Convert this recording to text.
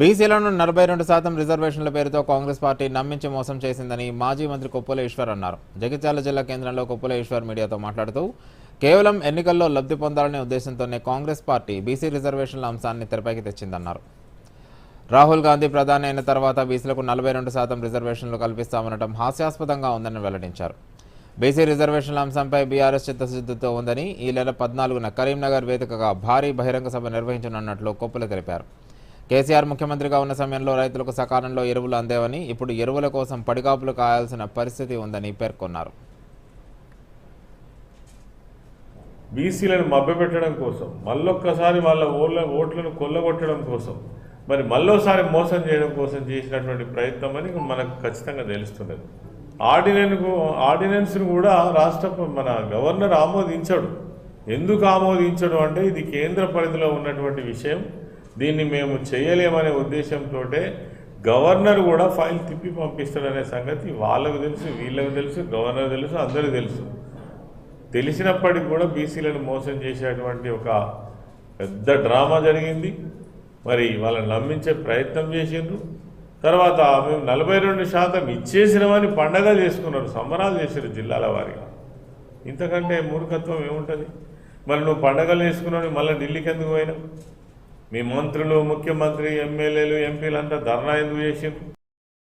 బీసీలను నలభై రెండు శాతం రిజర్వేషన్ల పేరుతో కాంగ్రెస్ పార్టీ నమ్మించి మోసం చేసిందని మాజీ మంత్రి కొప్పుల ఈశ్వర్ అన్నారు. జగిత్యాల జిల్లా కేంద్రంలో కొప్పుల ఈశ్వర్ మీడియాతో మాట్లాడుతూ కేవలం ఎన్నికల్లో లబ్ధి పొందాలనే ఉద్దేశంతోనే కాంగ్రెస్ పార్టీ బీసీ రిజర్వేషన్ల అంశాన్ని తెరపైకి తెచ్చిందన్నారు. రాహుల్ గాంధీ ప్రధాని అయిన తర్వాత బీసీలకు నలభై రెండు శాతం రిజర్వేషన్లు కల్పిస్తామనడం హాస్యాస్పదంగా ఉందని వెల్లడించారు. బీసీ రిజర్వేషన్ల అంశంపై బీఆర్ఎస్ చిత్తశుద్ధితో ఉందని ఈ నెల పద్నాలుగున కరీంనగర్ వేదికగా భారీ బహిరంగ సభ నిర్వహించనున్నట్లు కొప్పుల తెలిపారు. కేసీఆర్ ముఖ్యమంత్రిగా ఉన్న సమయంలో రైతులకు సకాలంలో ఎరువులు అందేవని ఇప్పుడు ఎరువుల కోసం పడికాపులు కాయాల్సిన పరిస్థితి ఉందని పేర్కొన్నారు. బీసీలను మభ్యపెట్టడం కోసం మళ్ళొక్కసారి వాళ్ళ ఓట్ల ఓట్లను కొల్లగొట్టడం కోసం మరి మళ్ళోసారి మోసం చేయడం కోసం చేసినటువంటి ప్రయత్నం అని మనకు ఖచ్చితంగా తెలుస్తున్నది. ఆర్డినెన్స్ ఆర్డినెన్స్ను కూడా రాష్ట్ర మన గవర్నర్ ఆమోదించడు. ఎందుకు ఆమోదించడు అంటే ఇది కేంద్ర పరిధిలో ఉన్నటువంటి విషయం. దీన్ని మేము చేయలేమనే ఉద్దేశంతో గవర్నర్ కూడా ఫైల్ తిప్పి పంపిస్తాడనే సంగతి వాళ్ళకు తెలుసు వీళ్ళకు తెలుసు గవర్నర్ తెలుసు అందరూ తెలుసు. తెలిసినప్పటికీ కూడా బీసీలను మోసం చేసేటువంటి ఒక పెద్ద డ్రామా జరిగింది. మరి వాళ్ళని నమ్మించే ప్రయత్నం చేసిండ్రు. తర్వాత మేము నలభై రెండు శాతం ఇచ్చేసినామని పండగ చేసుకున్నారు సంబరాలు చేశారు జిల్లాల వారిగా. ఇంతకంటే మూర్ఖత్వం ఏముంటుంది? మరి నువ్వు పండగలు వేసుకున్నావు మళ్ళీ ఢిల్లీకి ఎందుకు పోయినావు? మీ మంత్రులు ముఖ్యమంత్రి ఎమ్మెల్యేలు ఎంపీలంతా ధర్నా ఎందుకు చేసిండ్రు?